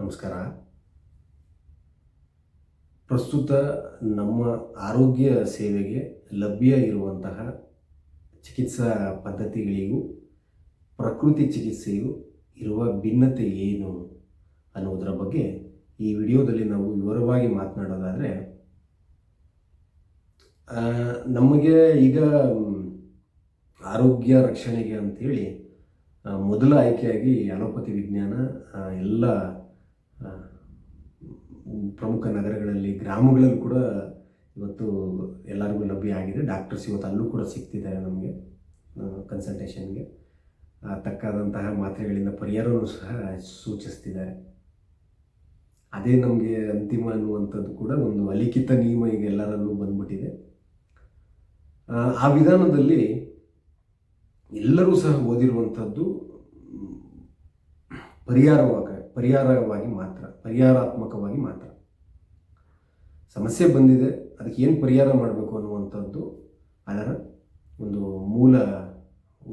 ನಮಸ್ಕಾರ. ಪ್ರಸ್ತುತ ನಮ್ಮ ಆರೋಗ್ಯ ಸೇವೆಗೆ ಲಭ್ಯ ಇರುವಂತಹ ಚಿಕಿತ್ಸಾ ಪದ್ಧತಿಗಳಿಗೂ, ಪ್ರಕೃತಿ ಚಿಕಿತ್ಸೆಯು ಇರುವ ಭಿನ್ನತೆ ಏನು ಅನ್ನುವುದರ ಬಗ್ಗೆ ಈ ವಿಡಿಯೋದಲ್ಲಿ ನಾವು ವಿವರವಾಗಿ ಮಾತನಾಡೋದಾದರೆ ನಮಗೆ ಈಗ ಆರೋಗ್ಯ ರಕ್ಷಣೆಗೆ ಅಂಥೇಳಿ ಮೊದಲ ಆಯ್ಕೆಯಾಗಿ ಅಲೋಪತಿ ವಿಜ್ಞಾನ ಎಲ್ಲ ಪ್ರಮುಖ ನಗರಗಳಲ್ಲಿ ಗ್ರಾಮಗಳಲ್ಲೂ ಕೂಡ ಇವತ್ತು ಎಲ್ಲರಿಗೂ ಲಭ್ಯ ಆಗಿದೆ. ಡಾಕ್ಟರ್ಸ್ ಇವತ್ತು ಅಲ್ಲೂ ಕೂಡ ಸಿಗ್ತಿದ್ದಾರೆ ನಮಗೆ ಕನ್ಸಲ್ಟೇಷನ್ಗೆ ತಕ್ಕಾದಂತಹ ಮಾತ್ರೆಗಳಿಂದ ಪರಿಹಾರವನ್ನು ಸಹ ಸೂಚಿಸ್ತಿದ್ದಾರೆ. ಅದೇ ನಮಗೆ ಅಂತಿಮ ಅನ್ನುವಂಥದ್ದು ಕೂಡ ಒಂದು ಅಲಿಖಿತ ನಿಯಮ ಈಗ ಎಲ್ಲರಲ್ಲೂ ಬಂದ್ಬಿಟ್ಟಿದೆ. ಆ, ವಿಧಾನದಲ್ಲಿ ಎಲ್ಲರೂ ಸಹ ಓದಿರುವಂಥದ್ದು ಪರಿಹಾರವಾಗ ಪರಿಹಾರವಾಗಿ ಮಾತ್ರ, ಪರಿಹಾರಾತ್ಮಕವಾಗಿ ಮಾತ್ರ. ಸಮಸ್ಯೆ ಬಂದಿದೆ, ಅದಕ್ಕೆ ಏನು ಪರಿಹಾರ ಮಾಡಬೇಕು ಅನ್ನುವಂಥದ್ದು ಅದರ ಒಂದು ಮೂಲ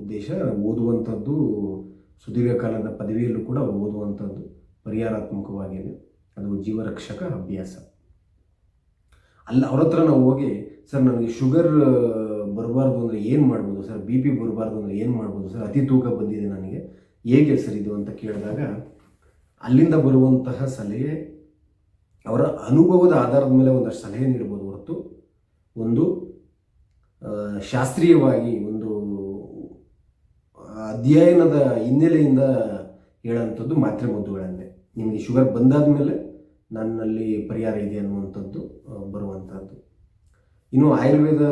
ಉದ್ದೇಶ, ಓದುವಂಥದ್ದು ಸುದೀರ್ಘ ಕಾಲದ ಪದವಿಯಲ್ಲೂ ಕೂಡ ಓದುವಂಥದ್ದು ಪರಿಹಾರಾತ್ಮಕವಾಗಿದೆ ಅದು ಜೀವರಕ್ಷಕ ಅಭ್ಯಾಸ. ಅಲ್ಲ, ಅವ್ರ ಹತ್ರ ನಾವು ಹೋಗಿ, ಸರ್, ನನಗೆ ಶುಗರ್ ಬರಬಾರ್ದು ಅಂದರೆ ಏನು ಮಾಡ್ಬೋದು? ಸರ್, ಬಿ ಪಿ ಬರಬಾರ್ದು ಅಂದರೆ ಏನು ಮಾಡ್ಬೋದು? ಸರ್, ಅತಿ ತೂಕ ಬಂದಿದೆ ನನಗೆ ಹೇಗೆ ಸರ್ ಇದು? ಅಂತ ಕೇಳಿದಾಗ ಅಲ್ಲಿಂದ ಬರುವಂತಹ ಸಲಹೆ, ಅವರ ಅನುಭವದ ಆಧಾರದ ಮೇಲೆ ಒಂದಷ್ಟು ಸಲಹೆ ನೀಡ್ಬೋದು ಹೊರತು. ಒಂದು ಶಾಸ್ತ್ರೀಯವಾಗಿ ಒಂದು ಅಧ್ಯಯನದ ಹಿನ್ನೆಲೆಯಿಂದ ಹೇಳೋಂಥದ್ದು ಮಾತ್ರೆ ಮದ್ದುಗಳನ್ನೇ. ನಿಮಗೆ ಶುಗರ್ ಬಂದಾದ ಮೇಲೆ ನನ್ನಲ್ಲಿ ಪರಿಹಾರ ಇದೆ ಅನ್ನುವಂಥದ್ದು ಬರುವಂಥದ್ದು. ಇನ್ನು ಆಯುರ್ವೇದ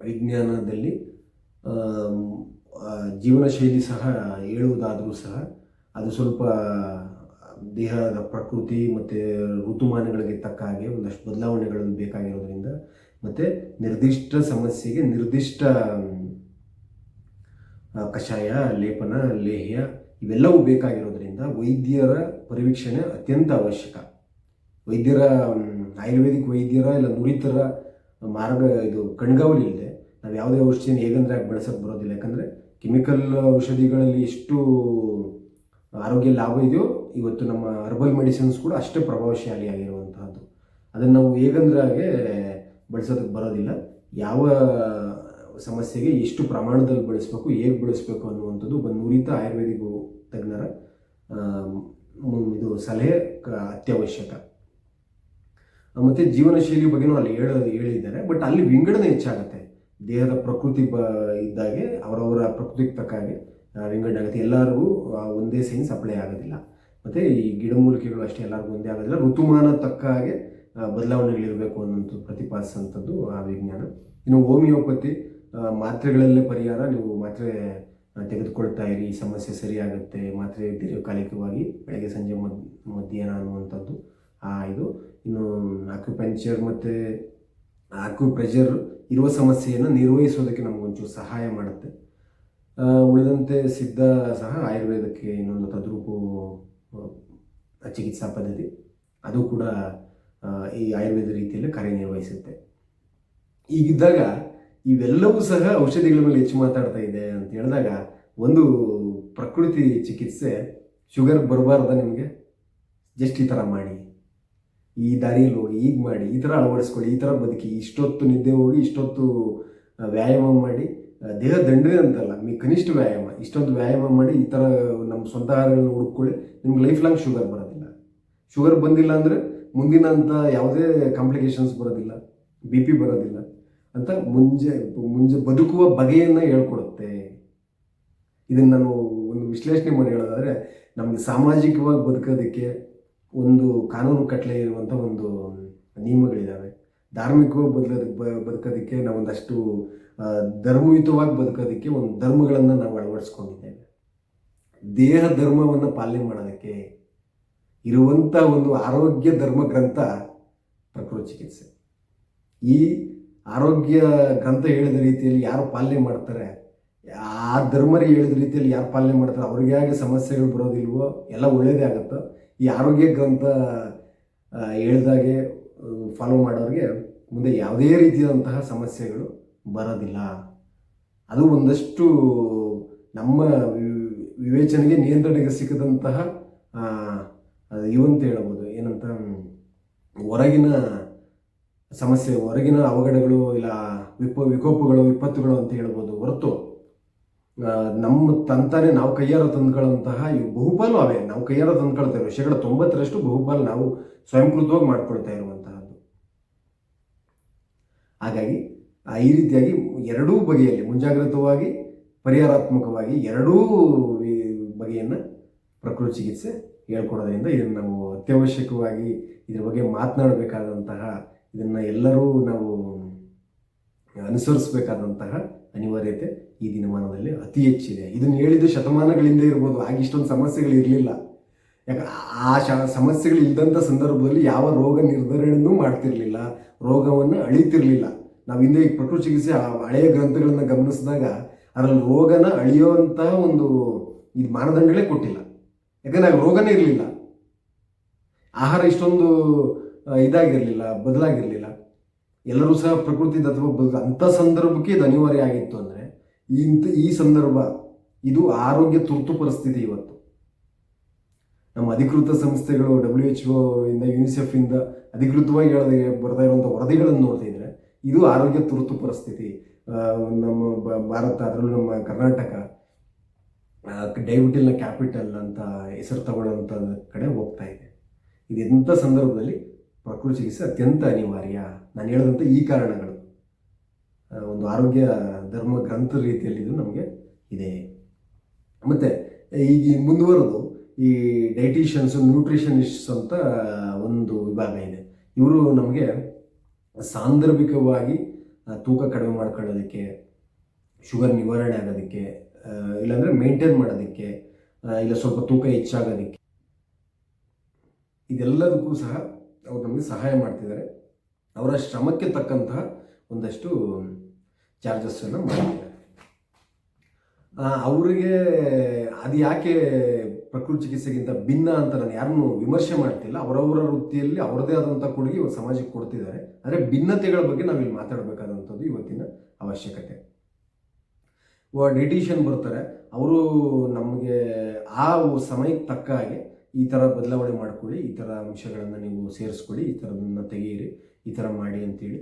ವಿಜ್ಞಾನದಲ್ಲಿ ಜೀವನ ಶೈಲಿ ಸಹ ಹೇಳುವುದಾದರೂ ಸಹ ಅದು ಸ್ವಲ್ಪ ದೇಹದ ಪ್ರಕೃತಿ ಮತ್ತು ಋತುಮಾನಗಳಿಗೆ ತಕ್ಕ ಹಾಗೆ ಒಂದಷ್ಟು ಬದಲಾವಣೆಗಳನ್ನು ಬೇಕಾಗಿರೋದ್ರಿಂದ ಮತ್ತು ನಿರ್ದಿಷ್ಟ ಸಮಸ್ಯೆಗೆ ನಿರ್ದಿಷ್ಟ ಕಷಾಯ, ಲೇಪನ, ಲೇಹ್ಯ ಇವೆಲ್ಲವೂ ಬೇಕಾಗಿರೋದ್ರಿಂದ ವೈದ್ಯರ ಪರಿವೀಕ್ಷಣೆ ಅತ್ಯಂತ ಅವಶ್ಯಕ. ವೈದ್ಯರ ಆಯುರ್ವೇದಿಕ್ ವೈದ್ಯರ ಇಲ್ಲ ನುರಿತರ ಮಾರ್ಗ ಇದು ಕಣ್ಗಾವಲಿಲ್ಲದೆ ನಾವು ಯಾವುದೇ ಔಷಧಿಯನ್ನು ಹೇಗಂದ್ರೆ ಬಳಸಕ್ಕೆ ಬಳಸೋಕೆ ಬರೋದಿಲ್ಲ. ಯಾಕಂದರೆ ಕೆಮಿಕಲ್ ಔಷಧಿಗಳಲ್ಲಿ ಎಷ್ಟು ಆರೋಗ್ಯ ಲಾಭ ಇದೆಯೋ, ಇವತ್ತು ನಮ್ಮ ಹರ್ಬಲ್ ಮೆಡಿಸಿನ್ಸ್ ಕೂಡ ಅಷ್ಟೇ ಪ್ರಭಾವಶಾಲಿಯಾಗಿರುವಂತಹದ್ದು. ಅದನ್ನು ನಾವು ಹೇಗಂದ್ರೆ ಹಾಗೆ ಬಳಸೋದಕ್ಕೆ ಬರೋದಿಲ್ಲ. ಯಾವ ಸಮಸ್ಯೆಗೆ ಎಷ್ಟು ಪ್ರಮಾಣದಲ್ಲಿ ಬಳಸಬೇಕು, ಹೇಗೆ ಬಳಸಬೇಕು ಅನ್ನುವಂಥದ್ದು ಒಂದು ನುರಿತ ಆಯುರ್ವೇದಿಕ್ ತಜ್ಞರ ಇದು ಸಲಹೆ ಅತ್ಯವಶ್ಯಕ. ಮತ್ತು ಜೀವನ ಶೈಲಿ ಬಗ್ಗೆನೂ ಅಲ್ಲಿ ಹೇಳ, ಹೇಳಿದ್ದಾರೆ. ಬಟ್ ಅಲ್ಲಿ ವಿಂಗಡಣೆ ಹೆಚ್ಚಾಗುತ್ತೆ. ದೇಹದ ಪ್ರಕೃತಿ ಬ, ಇದ್ದಾಗೆ, ಅವರವರ ಪ್ರಕೃತಿಗೆ ತಕ್ಕ ಹಾಗೆ. ವಿಂಗಡಣೆ ಎಲ್ಲರಿಗೂ ಒಂದೇ ಸೈನ್ಸ್ ಅಪ್ಲೈ ಆಗೋದಿಲ್ಲ. ಮತ್ತು ಈ ಗಿಡಮೂಲಿಕೆಗಳು ಅಷ್ಟೇ ಎಲ್ಲರಿಗೂ ಒಂದೇ ಆಗೋದಿಲ್ಲ. ಋತುಮಾನ ತಕ್ಕ ಹಾಗೆ ಬದಲಾವಣೆಗಳಿರಬೇಕು ಅನ್ನೋಂಥ ಪ್ರತಿಪಾದಿಸುವಂಥದ್ದು ಆ ವಿಜ್ಞಾನ. ಇನ್ನು ಹೋಮಿಯೋಪತಿ ಮಾತ್ರೆಗಳಲ್ಲೇ ಪರಿಹಾರ, ನೀವು ಮಾತ್ರೆ ತೆಗೆದುಕೊಳ್ತಾ ಇರಿ, ಈ ಸಮಸ್ಯೆ ಸರಿಯಾಗುತ್ತೆ, ಮಾತ್ರೆ ದೀರ್ಘಕಾಲಿಕವಾಗಿ ಬೆಳಗ್ಗೆ ಸಂಜೆ ಮದ್, ಮಧ್ಯಾಹ್ನ ಅನ್ನುವಂಥದ್ದು, ಆ, ಇದು. ಇನ್ನು ಆಕ್ಯುಪಂಚರ್ ಮತ್ತು ಆಕ್ಯುಪ್ರೆಷರ್ ಇರುವ ಸಮಸ್ಯೆಯನ್ನು ನಿರ್ವಹಿಸೋದಕ್ಕೆ ನಮಗೊಂಚೂರು ಸಹಾಯ ಮಾಡುತ್ತೆ. ಉಳಿದಂತೆ ಸಿದ್ಧ ಸಹ ಆಯುರ್ವೇದಕ್ಕೆ ಇನ್ನೊಂದು ತದ್ರೂಪು ಚಿಕಿತ್ಸಾ ಪದ್ಧತಿ. ಅದು ಕೂಡ ಈ ಆಯುರ್ವೇದ ರೀತಿಯಲ್ಲಿ ಕಾರ್ಯನಿರ್ವಹಿಸುತ್ತೆ. ಈಗಿದ್ದಾಗ ಇವೆಲ್ಲವೂ ಸಹ ಔಷಧಿಗಳ ಮೇಲೆ ಹೆಚ್ಚು ಮಾತಾಡ್ತಾ ಇದೆ ಅಂತ ಹೇಳಿದಾಗ ಒಂದು ಪ್ರಕೃತಿ ಚಿಕಿತ್ಸೆ, ಶುಗರ್ ಬರಬಾರ್ದ ನಿಮಗೆ? ಜಸ್ಟ್ ಈ ಥರ ಮಾಡಿ. ಈ ದಾರಿಯಲ್ಲಿ ಹೋಗಿ, ಈಗ ಮಾಡಿ, ಈ ಥರ ಅಳವಡಿಸ್ಕೊಳ್ಳಿ, ಈ ಥರ ಬದುಕಿ, ಇಷ್ಟೊತ್ತು ನಿದ್ದೆ ಹೋಗಿ, ಇಷ್ಟೊತ್ತು ವ್ಯಾಯಾಮ ಮಾಡಿ ದೇಹ ದಂಡನೆ ಅಂತಲ್ಲ, ಮೀ ಕನಿಷ್ಠ ವ್ಯಾಯಾಮ, ಇಷ್ಟೊಂದು ವ್ಯಾಯಾಮ ಮಾಡಿ ಈ ಥರ ನಮ್ಮ ಸ್ವಂತ ಆಹಾರಗಳನ್ನ ಹುಡುಕೊಳ್ಳಿ ನಿಮ್ಗೆ ಲೈಫ್ ಲಾಂಗ್ ಶುಗರ್ ಬರೋದಿಲ್ಲ. ಶುಗರ್ ಬಂದಿಲ್ಲ ಅಂದರೆ ಮುಂದಿನ ಅಂತ ಯಾವುದೇ ಕಾಂಪ್ಲಿಕೇಶನ್ಸ್ ಬರೋದಿಲ್ಲ ಬಿ ಪಿ ಬರೋದಿಲ್ಲ ಅಂತ ಮುಂಜೆ ಮುಂಜೆ ಬದುಕುವ ಬಗೆಯನ್ನು ಹೇಳ್ಕೊಡುತ್ತೆ. ಇದನ್ನು ನಾನು ಒಂದು ವಿಶ್ಲೇಷಣೆ ಮಾಡಿ ಹೇಳೋದಾದರೆ, ನಮಗೆ ಸಾಮಾಜಿಕವಾಗಿ ಬದುಕೋದಕ್ಕೆ ಒಂದು ಕಾನೂನು ಕಟ್ಟಲೆ ಇರುವಂಥ ಒಂದು ನಿಯಮಗಳಿದ್ದಾವೆ ಧಾರ್ಮಿಕವಾಗಿ ಬದಲೋದಕ್ಕೆ ಬದುಕೋದಕ್ಕೆ ನಾವೊಂದಷ್ಟು ಧರ್ಮಯುತವಾಗಿ ಬದುಕೋದಕ್ಕೆ ಒಂದು ಧರ್ಮಗಳನ್ನು ನಾವು ಅಳವಡಿಸ್ಕೊಂಡಿದ್ದೇವೆ. ದೇಹ ಧರ್ಮವನ್ನು ಪಾಲನೆ ಮಾಡೋದಕ್ಕೆ ಇರುವಂಥ ಒಂದು ಆರೋಗ್ಯ ಧರ್ಮ ಗ್ರಂಥ ಪ್ರಕೃತಿ ಚಿಕಿತ್ಸೆ. ಈ ಆರೋಗ್ಯ ಗ್ರಂಥ ಹೇಳಿದ ರೀತಿಯಲ್ಲಿ ಯಾರು ಪಾಲನೆ ಮಾಡ್ತಾರೆ, ಆ ಧರ್ಮರಿ ಹೇಳಿದ ರೀತಿಯಲ್ಲಿ ಯಾರು ಪಾಲನೆ ಮಾಡ್ತಾರೆ, ಅವ್ರಿಗೆ ಹೇಗೆ ಸಮಸ್ಯೆಗಳು ಬರೋದಿಲ್ವೋ ಎಲ್ಲ ಒಳ್ಳೆಯದೇ ಆಗುತ್ತೋ ಈ ಆರೋಗ್ಯ ಗ್ರಂಥ ಹೇಳ್ದಾಗೆ ಫಾಲೋ ಮಾಡೋರಿಗೆ ಮುಂದೆ ಯಾವುದೇ ರೀತಿಯಾದಂತಹ ಸಮಸ್ಯೆಗಳು ಬರೋದಿಲ್ಲ. ಅದು ಒಂದಷ್ಟು ನಮ್ಮ ವಿವೇಚನೆಗೆ ನಿಯಂತ್ರಣಕ್ಕೆ ಸಿಕ್ಕದಂತಹ ಇವಂತ ಹೇಳ್ಬೋದು. ಏನಂತ, ಹೊರಗಿನ ಸಮಸ್ಯೆ, ಹೊರಗಿನ ಅವಘಡಗಳು ಇಲ್ಲ, ವಿಪ, ವಿಕೋಪಗಳು, ವಿಪತ್ತುಗಳು ಅಂತ ಹೇಳ್ಬೋದು. ಹೊರತು ನಮ್ಮ ತಂತಾನೆ ನಾವು ಕೈಯಾರ ತಂದ್ಕೊಳ್ಳುವಂತಹ ಇವು ಬಹುಪಾಲು ಅವೇ. ನಾವು ಕೈಯಾರ ತಂದ್ಕೊಳ್ತೇವೆ ಶೇಕಡ ತೊಂಬತ್ತರಷ್ಟು ಬಹುಪಾಲು ನಾವು ಸ್ವಯಂಕೃತವಾಗಿ ಮಾಡ್ಕೊಳ್ತಾ ಇರುವಂತಹದ್ದು. ಹಾಗಾಗಿ ಈ ರೀತಿಯಾಗಿ ಎರಡೂ ಬಗೆಯಲ್ಲಿ ಮುಂಜಾಗ್ರತವಾಗಿ, ಪರಿಹಾರಾತ್ಮಕವಾಗಿ ಎರಡೂ ಬಗೆಯನ್ನು ಪ್ರಕೃತಿ ಚಿಕಿತ್ಸೆ ಹೇಳ್ಕೊಡೋದ್ರಿಂದ ಇದನ್ನು ನಾವು ಅತ್ಯವಶ್ಯಕವಾಗಿ ಇದ್ರ ಬಗ್ಗೆ ಮಾತನಾಡಬೇಕಾದಂತಹ, ಇದನ್ನು ಎಲ್ಲರೂ ನಾವು ಅನುಸರಿಸಬೇಕಾದಂತಹ ಅನಿವಾರ್ಯತೆ ಈ ದಿನಮಾನದಲ್ಲಿ ಅತಿ ಹೆಚ್ಚಿದೆ. ಇದನ್ನು ಹೇಳಿದ ಶತಮಾನಗಳಿಂದ ಇರ್ಬೋದು. ಆಗಿಷ್ಟೊಂದು ಸಮಸ್ಯೆಗಳು ಇರಲಿಲ್ಲ. ಯಾಕೆ, ಆ ಶ, ಸಮಸ್ಯೆಗಳು ಇದ್ದಂಥ ಸಂದರ್ಭದಲ್ಲಿ ಯಾವ ರೋಗ ನಿರ್ಧರಣೆಯೂ ಮಾಡ್ತಿರಲಿಲ್ಲ. ರೋಗವನ್ನು ಅಳಿತಿರ್ಲಿಲ್ಲ. ನಾವು ಹಿಂದೆ ಈ ಪ್ರಕೃತಿ ಚಿಕಿತ್ಸೆ ಹಳೆಯ ಗ್ರಂಥಗಳನ್ನು ಗಮನಿಸಿದಾಗ ಅದರಲ್ಲಿ ರೋಗನ ಅಳಿಯುವಂತಹ ಒಂದು ಇದು ಮಾನದಂಡಗಳೇ ಕೊಟ್ಟಿಲ್ಲ. ಯಾಕಂದ್ರೆ ಆಗ ರೋಗನೇ ಇರಲಿಲ್ಲ. ಆಹಾರ ಇಷ್ಟೊಂದು ಇದಾಗಿರಲಿಲ್ಲ, ಬದಲಾಗಿರಲಿಲ್ಲ. ಎಲ್ಲರೂ ಸಹ ಪ್ರಕೃತಿ ಅಥವಾ ಬದುಕು ಅಂಥ ಸಂದರ್ಭಕ್ಕೆ ಇದು ಅನಿವಾರ್ಯ ಆಗಿತ್ತು ಅಂದರೆ, ಇಂಥ, ಈ ಸಂದರ್ಭ, ಇದು ಆರೋಗ್ಯ ತುರ್ತು ಪರಿಸ್ಥಿತಿ ಇವತ್ತು. ನಮ್ಮ ಅಧಿಕೃತ ಸಂಸ್ಥೆಗಳು ಡಬ್ಲ್ಯೂ ಎಚ್ ಇಂದ ಯುನಿಸೆಫ್ ಇಂದ ಅಧಿಕೃತವಾಗಿ ಹೇಳದೆ, ಬರ್ತಾ ಇರುವಂಥ ವರದಿಗಳನ್ನು ನೋಡ್ತಿದ್ರೆ ಇದು ಆರೋಗ್ಯ ತುರ್ತು ಪರಿಸ್ಥಿತಿ. ನಮ್ಮ ಭಾರತ ಅದರಲ್ಲೂ ನಮ್ಮ ಕರ್ನಾಟಕ ಡಯಬಿಟಿಲ್ನ ಕ್ಯಾಪಿಟಲ್ ಅಂತ ಹೆಸರು ತಗೊಳ್ಳೋಂಥ ಕಡೆ ಹೋಗ್ತಾ ಇದೆ. ಇದು ಎಂಥ ಸಂದರ್ಭದಲ್ಲಿ ಪ್ರಕೃತಿ ಚಿಕಿತ್ಸೆ ಅತ್ಯಂತ ಅನಿವಾರ್ಯ. ನಾನು ಹೇಳಿದಂಥ ಈ ಕಾರಣಗಳು. ಒಂದು ಆರೋಗ್ಯ ಧರ್ಮ ಗ್ರಂಥ ರೀತಿಯಲ್ಲಿ ಇದು ನಮಗೆ ಇದೆ. ಮತ್ತು, ಈಗ ಮುಂದುವರೆದು ಈ ಡೈಟಿಷಿಯನ್ಸ್ ನ್ಯೂಟ್ರಿಷನಿಸ್ಟ್ಸ್ ಅಂತ ಒಂದು ವಿಭಾಗ ಇದೆ. ಇವರು ನಮಗೆ ಸಾಂದರ್ಭಿಕವಾಗಿ ತೂಕ ಕಡಿಮೆ ಮಾಡ್ಕೊಳ್ಳೋದಕ್ಕೆ, ಶುಗರ್ ನಿವಾರಣೆ ಆಗೋದಕ್ಕೆ ಇಲ್ಲಾಂದರೆ ಮೇಂಟೈನ್ ಮಾಡೋದಕ್ಕೆ ಇಲ್ಲ ಸ್ವಲ್ಪ ತೂಕ ಹೆಚ್ಚಾಗೋದಕ್ಕೆ. ಇದೆಲ್ಲದಕ್ಕೂ ಸಹ ಅವ್ರು ನಮಗೆ ಸಹಾಯ ಮಾಡ್ತಿದ್ದಾರೆ. ಅವರ ಶ್ರಮಕ್ಕೆ ತಕ್ಕಂತಹ ಒಂದಷ್ಟು ಚಾರ್ಜಸ್ಸನ್ನು ಮಾಡ್ತಿದ್ದಾರೆ. ಅವರಿಗೆ ಅದು ಯಾಕೆ ಪ್ರಕೃತಿ ಚಿಕಿತ್ಸೆಗಿಂತ ಭಿನ್ನ ಅಂತ ನಾನು ಯಾರನ್ನೂ ವಿಮರ್ಶೆ ಮಾಡ್ತಿಲ್ಲ. ಅವರವರ ವೃತ್ತಿಯಲ್ಲಿ ಅವರದೇ ಆದಂಥ ಕೊಡುಗೆ ಇವತ್ತು ಸಮಾಜಕ್ಕೆ ಕೊಡ್ತಿದ್ದಾರೆ. ಆದರೆ ಭಿನ್ನತೆಗಳ ಬಗ್ಗೆ ನಾವಿಲ್ಲಿ ಮಾತಾಡಬೇಕಾದಂಥದ್ದು ಇವತ್ತಿನ ಅವಶ್ಯಕತೆ. ಡಿಟಿಷನ್ ಬರ್ತಾರೆ. ಅವರು ನಮಗೆ ಆ ಸಮಯಕ್ಕೆ ತಕ್ಕ ಹಾಗೆ ಈ ಥರ ಬದಲಾವಣೆ ಮಾಡ್ಕೊಳ್ಳಿ. ಈ ಥರ ಅಂಶಗಳನ್ನು ನೀವು ಸೇರಿಸ್ಕೊಳ್ಳಿ. ಈ ಥರದನ್ನು ತೆಗೆಯಿರಿ. ಈ ಥರ ಮಾಡಿ ಅಂತೇಳಿ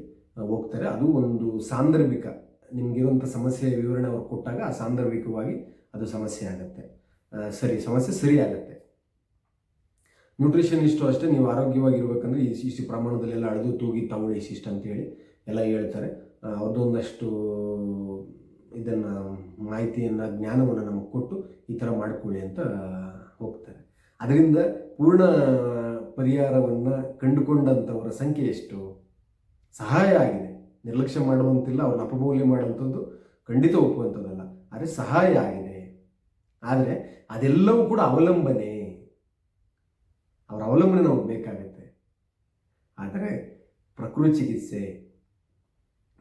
ಹೋಗ್ತಾರೆ. ಅದು ಒಂದು ಸಾಂದರ್ಭಿಕ ನಿಮಗಿರುವಂಥ ಸಮಸ್ಯೆ ವಿವರಣೆ ಅವ್ರು ಕೊಟ್ಟಾಗ ಆ ಸಾಂದರ್ಭಿಕವಾಗಿ ಅದು ಸಮಸ್ಯೆ ಆಗುತ್ತೆ. ಸರಿ, ಸಮಸ್ಯೆ ಸರಿ ಆಗುತ್ತೆ. ನ್ಯೂಟ್ರಿಷನಿಸ್ಟು ಅಷ್ಟೇ, ನೀವು ಆರೋಗ್ಯವಾಗಿರ್ಬೇಕಂದ್ರೆ ಇಷ್ಟು ಇಷ್ಟು ಪ್ರಮಾಣದಲ್ಲೆಲ್ಲ ಅಳೆದು ತೂಗಿ ತಗೊಳ್ಳಿ ಇಷ್ಟಿಷ್ಟು ಅಂತೇಳಿ ಎಲ್ಲ ಹೇಳ್ತಾರೆ. ಅವ್ರದ್ದೊಂದಷ್ಟು ಇದನ್ನು, ಮಾಹಿತಿಯನ್ನು, ಜ್ಞಾನವನ್ನು ನಮಗೆ ಕೊಟ್ಟು ಈ ಥರ ಮಾಡ್ಕೊಳ್ಳಿ ಅಂತ ಹೋಗ್ತಾರೆ. ಅದರಿಂದ ಪೂರ್ಣ ಪರಿಹಾರವನ್ನು ಕಂಡುಕೊಂಡಂಥವರ ಸಂಖ್ಯೆ ಎಷ್ಟು? ಸಹಾಯ ಆಗಿದೆ. ನಿರ್ಲಕ್ಷ್ಯ ಮಾಡುವಂತಿಲ್ಲ, ಅವ್ರನ್ನ ಅಪಮೌಲ್ಯ ಮಾಡುವಂಥದ್ದು ಖಂಡಿತ ಒಪ್ಪುವಂಥದ್ದಲ್ಲ. ಆದರೆ ಸಹಾಯ ಆಗಿದೆ. ಆದರೆ ಅದೆಲ್ಲವೂ ಕೂಡ ಅವಲಂಬನೆ. ಅವರ ಅವಲಂಬನೆ ನಮಗೆ ಬೇಕಾಗುತ್ತೆ. ಆದರೆ ಪ್ರಕೃತಿ ಚಿಕಿತ್ಸೆ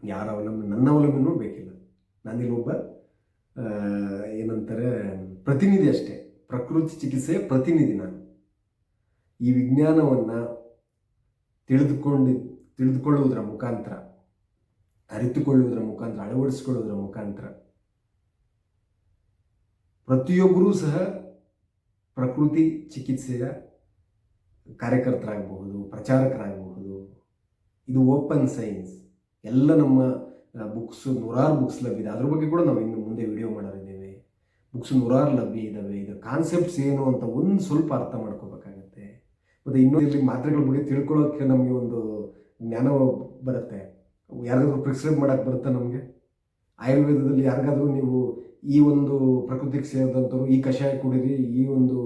ಯಾರ ಅವಲಂಬನೆ ನನ್ನ ಅವಲಂಬನೂ ಬೇಕಿಲ್ಲ. ನಾನಿಲ್ಲಿ ಒಬ್ಬ ಏನಂತಾರೆ, ಪ್ರತಿನಿಧಿ ಅಷ್ಟೇ. ಪ್ರಕೃತಿ ಚಿಕಿತ್ಸೆ ಪ್ರತಿನಿಧಿ ನಾನು. ಈ ವಿಜ್ಞಾನವನ್ನು ತಿಳಿದುಕೊಂಡು, ತಿಳಿದುಕೊಳ್ಳುವುದರ ಮುಖಾಂತರ, ಅರಿತುಕೊಳ್ಳುವುದರ ಮುಖಾಂತರ, ಅಳವಡಿಸಿಕೊಳ್ಳುವುದರ ಮುಖಾಂತರ ಪ್ರತಿಯೊಬ್ಬರೂ ಸಹ ಪ್ರಕೃತಿ ಚಿಕಿತ್ಸೆಯ ಕಾರ್ಯಕರ್ತರಾಗಬಹುದು, ಪ್ರಚಾರಕರಾಗಬಹುದು. ಇದು ಓಪನ್ ಸೈನ್ಸ್. ಎಲ್ಲ ನಮ್ಮ ಬುಕ್ಸ್, ನೂರಾರು ಬುಕ್ಸ್ ಲಭ್ಯ ಅದ್ರ ಬಗ್ಗೆ ಕೂಡ ನಾವು ಇನ್ನು ಮುಂದೆ ವಿಡಿಯೋ ಮಾಡೋರಿದ್ದೇವೆ. ಬುಕ್ಸ್ ನೂರಾರು ಲಭ್ಯ ಇದ್ದಾವೆ ಇದು ಕಾನ್ಸೆಪ್ಟ್ಸ್ ಏನು ಅಂತ ಒಂದು ಸ್ವಲ್ಪ ಅರ್ಥ ಮಾಡ್ಕೋಬೇಕಾಗತ್ತೆ. ಮತ್ತು ಇನ್ನೂ ಇಲ್ಲಿ ಮಾತ್ರೆಗಳ ಬಗ್ಗೆ ತಿಳ್ಕೊಳ್ಳೋಕ್ಕೆ ನಮಗೆ ಒಂದು ಜ್ಞಾನ ಬರುತ್ತೆ. ಯಾರಿಗಾದ್ರೂ ಪ್ರಿಸ್ಕ್ರೈಬ್ ಮಾಡೋಕ್ಕೆ ಬರುತ್ತೆ ನಮಗೆ? ಆಯುರ್ವೇದದಲ್ಲಿ ಯಾರಿಗಾದ್ರೂ ನೀವು ಈ ಒಂದು ಪ್ರಕೃತಿಗೆ ಸೇರಿದಂಥವ್ರು ಈ ಕಷಾಯ ಕುಡಿರಿ, ಈ ಒಂದು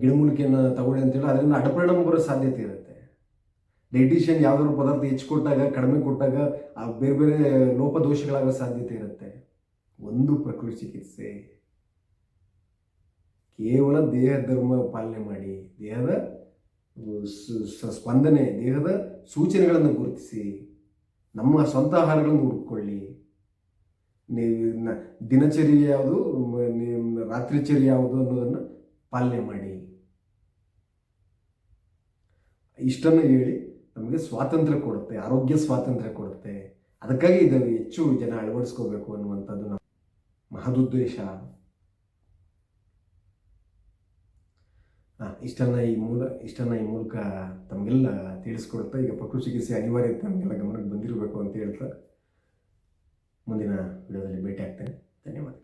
ಗಿಡಮೂಲಿಕೆಯನ್ನು ತಗೊಳ್ಳಿ ಅಂತೇಳಿ ಅದರಿಂದ ಅಡಪರಿಣಾಮ ಬರೋ ಸಾಧ್ಯತೆ ಇರುತ್ತೆ. ಡೈಟಿಷಿಯನ್ ಯಾವ್ದಾದ್ರು ಪದಾರ್ಥ ಹೆಚ್ಚು ಕೊಟ್ಟಾಗ, ಕಡಿಮೆ ಕೊಟ್ಟಾಗ, ಆ ಬೇರೆ ಬೇರೆ ಲೋಪದೋಷಗಳಾಗೋ ಸಾಧ್ಯತೆ ಇರುತ್ತೆ. ಒಂದು ಪ್ರಕೃತಿ ಚಿಕಿತ್ಸೆ. ಕೇವಲ ದೇಹ ಧರ್ಮ ಪಾಲನೆ ಮಾಡಿ, ದೇಹದ ಸ್ಪಂದನೆ, ದೇಹದ ಸೂಚನೆಗಳನ್ನು ಗುರುತಿಸಿ, ನಮ್ಮ ಸ್ವಂತ ಆಹಾರಗಳನ್ನು ಹುಡ್ಕೊಳ್ಳಿ ನೀವು ದಿನಚರಿ ಯಾವುದು ನಿಮ್ಮ ರಾತ್ರಿಚರಿ ಯಾವುದು ಅನ್ನೋದನ್ನು ಪಾಲನೆ ಮಾಡಿ. ಇಷ್ಟನ್ನು ಹೇಳಿ ನಮಗೆ ಸ್ವಾತಂತ್ರ್ಯ ಕೊಡುತ್ತೆ, ಆರೋಗ್ಯ ಸ್ವಾತಂತ್ರ್ಯ ಕೊಡುತ್ತೆ. ಅದಕ್ಕಾಗಿ ಇದನ್ನು ಹೆಚ್ಚು ಜನ ಅಳವಡಿಸ್ಕೋಬೇಕು ಅನ್ನುವಂಥದ್ದು ನಮ್ಮ ಮಹದುದ್ದೇಶ. ಇಷ್ಟನ್ನ ಈ ಮೂಲ, ಇಷ್ಟನ್ನ ಈ ಮೂಲಕ ತಮಗೆಲ್ಲ ತಿಳಿಸ್ಕೊಡುತ್ತಾ ಈಗ ಪ್ರಕೃತಿ ಚಿಕಿತ್ಸೆ ಅನಿವಾರ್ಯತೆ ನಮಗೆಲ್ಲ ಗಮನಕ್ಕೆ ಬಂದಿರಬೇಕು ಅಂತ ಹೇಳ್ತಾ ಮುಂದಿನ ವಿಡಿಯೋದಲ್ಲಿ ಭೇಟಿ ಆಗ್ತೇನೆ ಧನ್ಯವಾದ